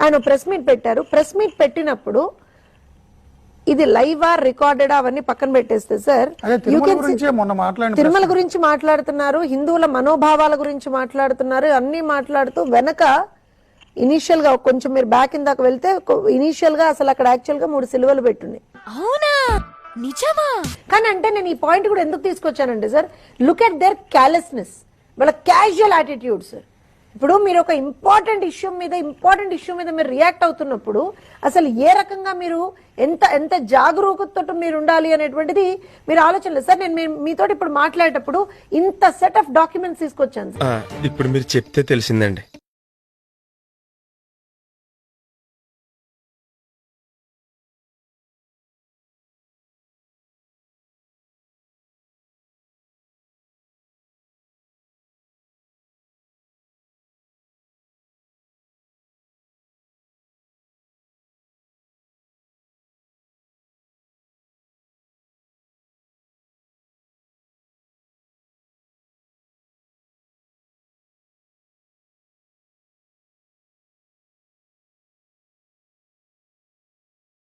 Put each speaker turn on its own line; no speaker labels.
ఆయన press meet పెట్టారు. Press meet పెట్టినప్పుడు ఇది లైవా రికార్డెడ్ అవన్నీ పక్కన పెట్టేస్తే సార్
తిరుమల గురించే
తిరుమల మాట్లాడుతున్నారు హిందువుల మనోభావాల గురించి మాట్లాడుతున్నారు అన్ని మాట్లాడుతూ వెనక ఇనీషియల్గా కొంచెం మీరు బ్యాక్ ఇందాక వెళ్తే ఇనీషియల్గా అసలు అక్కడ యాక్చువల్గా మూడు సిలువలు పెట్టున్నాయి.
అవునా? నిజమా?
కానీ అంటే నేను ఈ పాయింట్ కూడా ఎందుకు తీసుకొచ్చానంటే sir look at their carelessness వాళ్ళ క్యాజువల్ యాటిట్యూడ్ సార్ ఇప్పుడు మీరు ఒక ఇంపార్టెంట్ ఇష్యూ మీద ఇంపార్టెంట్ ఇష్యూ మీద మీరు రియాక్ట్ అవుతున్నప్పుడు అసలు ఏ రకంగా మీరు ఎంత ఎంత జాగరూకతతో మీరు ఉండాలి అనేటువంటిది మీరు ఆలోచనలేదు సార్ నేను మీ- మీతోటి ఇప్పుడు మాట్లాడేటప్పుడు ఇంత సెట్ ఆఫ్ డాక్యుమెంట్స్ తీసుకొచ్చాను సార్.
ఇప్పుడు మీరు చెప్తే తెలిసిందండి.